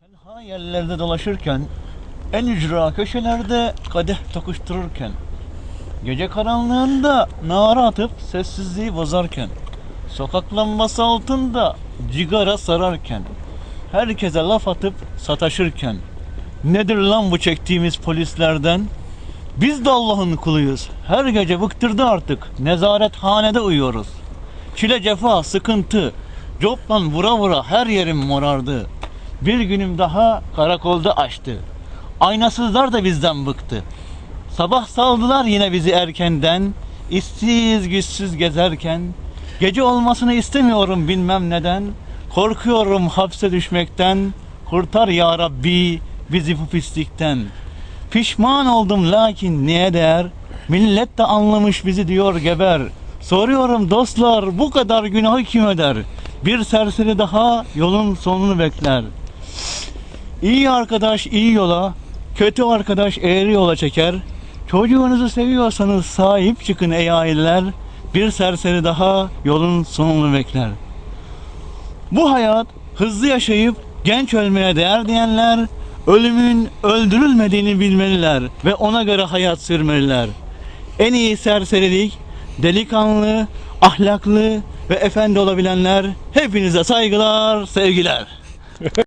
Tenha yerlerde dolaşırken, en ücra köşelerde kadeh tokuştururken, gece karanlığında nara atıp sessizliği bozarken, sokak lambası altında cigara sararken, herkese laf atıp sataşırken, nedir lan bu çektiğimiz polislerden? Biz de Allah'ın kuluyuz. Her gece bıktırdı artık. Nezarethanede uyuyoruz. Çile cefa, sıkıntı. Coplan vura vura her yerim morardı. Bir günüm daha karakolda açtı. Aynasızlar da bizden bıktı. Sabah saldılar yine bizi erkenden. İşsiz güçsüz gezerken. Gece olmasını istemiyorum bilmem neden. Korkuyorum hapse düşmekten. Kurtar ya Rabbi bizi bu pislikten. Pişman oldum lakin niye değer? Millet de anlamış bizi diyor geber. Soruyorum dostlar bu kadar günahı kim öder? Bir serseri daha yolun sonunu bekler. İyi arkadaş iyi yola, kötü arkadaş eğri yola çeker. Çocuğunuzu seviyorsanız sahip çıkın ey aileler. Bir serseri daha yolun sonunu bekler. Bu hayat hızlı yaşayıp genç ölmeye değer diyenler ölümün öldürülmediğini bilmeliler ve ona göre hayat sürmeliler. En iyi serserilik delikanlı, ahlaklı ve efendi olabilenler hepinize saygılar, sevgiler.